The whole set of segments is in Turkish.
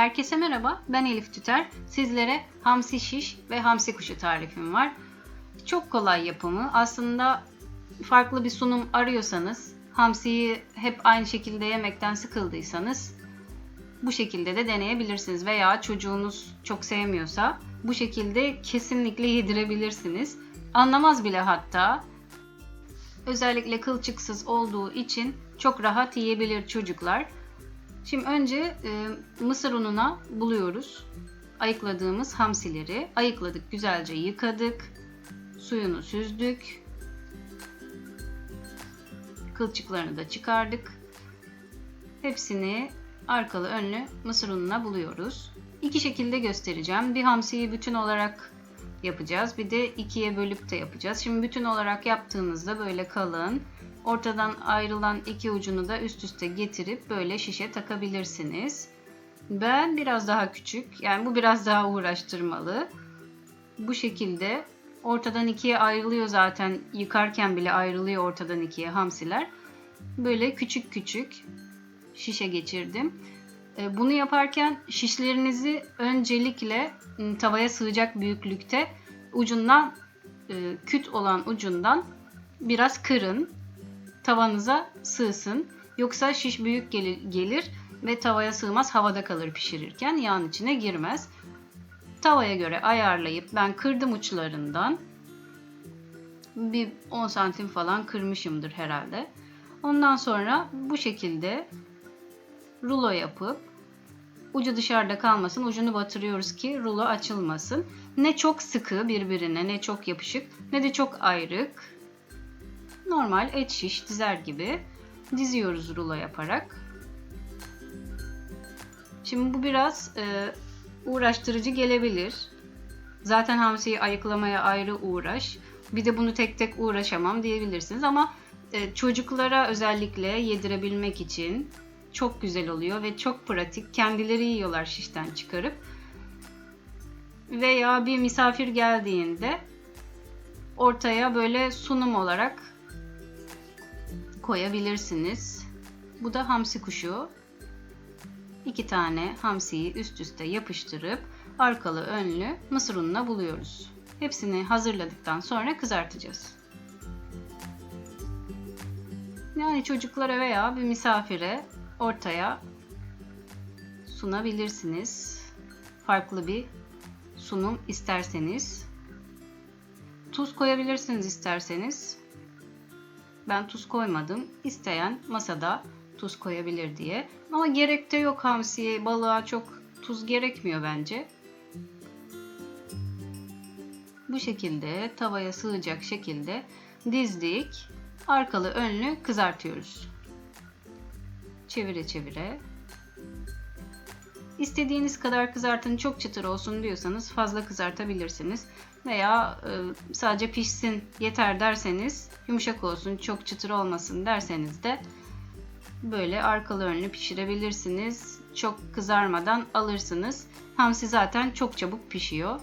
Herkese merhaba, ben Elif Tüter. Sizlere hamsi şiş ve hamsi kuşu tarifim var. Çok kolay yapımı. Aslında farklı bir sunum arıyorsanız, hamsiyi hep aynı şekilde yemekten sıkıldıysanız bu şekilde de deneyebilirsiniz. Veya çocuğunuz çok sevmiyorsa bu şekilde kesinlikle yedirebilirsiniz. Anlamaz bile hatta. Özellikle kılçıksız olduğu için çok rahat yiyebilir çocuklar. Şimdi önce e, mısır ununa buluyoruz. Ayıkladığımız hamsileri ayıkladık, güzelce yıkadık. Suyunu süzdük. Kılçıklarını da çıkardık. Hepsini arkalı önlü mısır ununa buluyoruz. İki şekilde göstereceğim. Bir hamsiyi bütün olarak yapacağız. Bir de ikiye bölüp de yapacağız. Şimdi bütün olarak yaptığınızda böyle kalın, ortadan ayrılan iki ucunu da üst üste getirip böyle şişe takabilirsiniz. Ben biraz daha küçük, yani bu biraz daha uğraştırmalı. Bu şekilde ortadan ikiye ayrılıyor zaten. Yıkarken bile ayrılıyor ortadan ikiye hamsiler. Böyle küçük küçük şişe geçirdim. E, Bunu yaparken şişlerinizi öncelikle ım, tavaya sığacak büyüklükte ucundan e, küt olan ucundan biraz kırın. Tavanıza sığsın. Yoksa şiş büyük gelir, gelir ve tavaya sığmaz havada kalır pişirirken yağın içine girmez. Tavaya göre ayarlayıp ben kırdım uçlarından. Bir 10 santim falan kırmışımdır herhalde. Ondan sonra bu şekilde rulo yapıp ucu dışarıda kalmasın ucunu batırıyoruz ki rulo açılmasın. Ne çok sıkı birbirine ne çok yapışık ne de çok ayrık. Normal et şiş dizer gibi diziyoruz rulo yaparak. Şimdi bu biraz e, uğraştırıcı gelebilir. Zaten hamsiyi ayıklamaya ayrı uğraş. Bir de bunu tek tek uğraşamam diyebilirsiniz ama e, çocuklara özellikle yedirebilmek için çok güzel oluyor ve çok pratik. Kendileri yiyorlar şişten çıkarıp. Veya bir misafir geldiğinde ortaya böyle sunum olarak koyabilirsiniz. Bu da hamsi kuşu. İki tane hamsiyi üst üste yapıştırıp arkalı önlü mısır ununa buluyoruz. Hepsini hazırladıktan sonra kızartacağız. Yani çocuklara veya bir misafire ortaya sunabilirsiniz. Farklı bir sunum isterseniz. Tuz koyabilirsiniz isterseniz. Ben tuz koymadım. İsteyen masada tuz koyabilir diye. Ama gerek de yok hamsiye, balığa çok tuz gerekmiyor bence. Bu şekilde tavaya sığacak şekilde dizdik. Arkalı önlü kızartıyoruz. Çevire çevire. İstediğiniz kadar kızartın çok çıtır olsun diyorsanız fazla kızartabilirsiniz. Veya e, sadece pişsin yeter derseniz yumuşak olsun çok çıtır olmasın derseniz de böyle arkalı önlü pişirebilirsiniz. Çok kızarmadan alırsınız. Hamsi zaten çok çabuk pişiyor.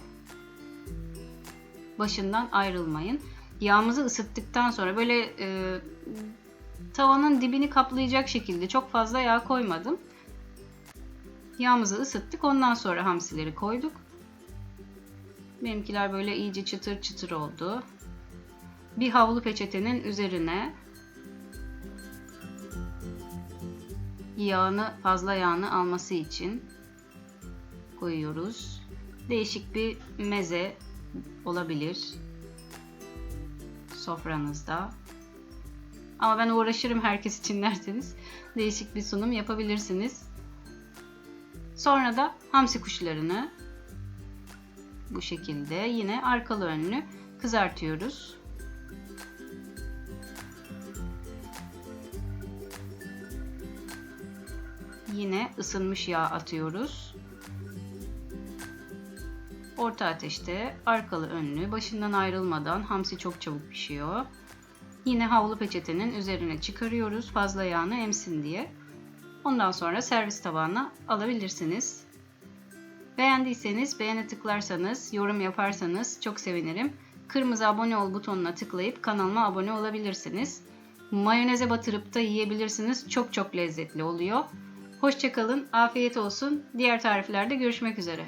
Başından ayrılmayın. Yağımızı ısıttıktan sonra böyle e, tavanın dibini kaplayacak şekilde çok fazla yağ koymadım. Yağımızı ısıttık. Ondan sonra hamsileri koyduk. Benimkiler böyle iyice çıtır çıtır oldu. Bir havlu peçetenin üzerine yağını fazla yağını alması için koyuyoruz. Değişik bir meze olabilir sofranızda. Ama ben uğraşırım herkes için derseniz değişik bir sunum yapabilirsiniz. Sonra da hamsi kuşlarını bu şekilde yine arkalı önlü kızartıyoruz. Yine ısınmış yağ atıyoruz. Orta ateşte arkalı önlü başından ayrılmadan hamsi çok çabuk pişiyor. Yine havlu peçetenin üzerine çıkarıyoruz fazla yağını emsin diye. Ondan sonra servis tabağına alabilirsiniz. Beğendiyseniz beğene tıklarsanız, yorum yaparsanız çok sevinirim. Kırmızı abone ol butonuna tıklayıp kanalıma abone olabilirsiniz. Mayoneze batırıp da yiyebilirsiniz. Çok çok lezzetli oluyor. Hoşçakalın, afiyet olsun. Diğer tariflerde görüşmek üzere.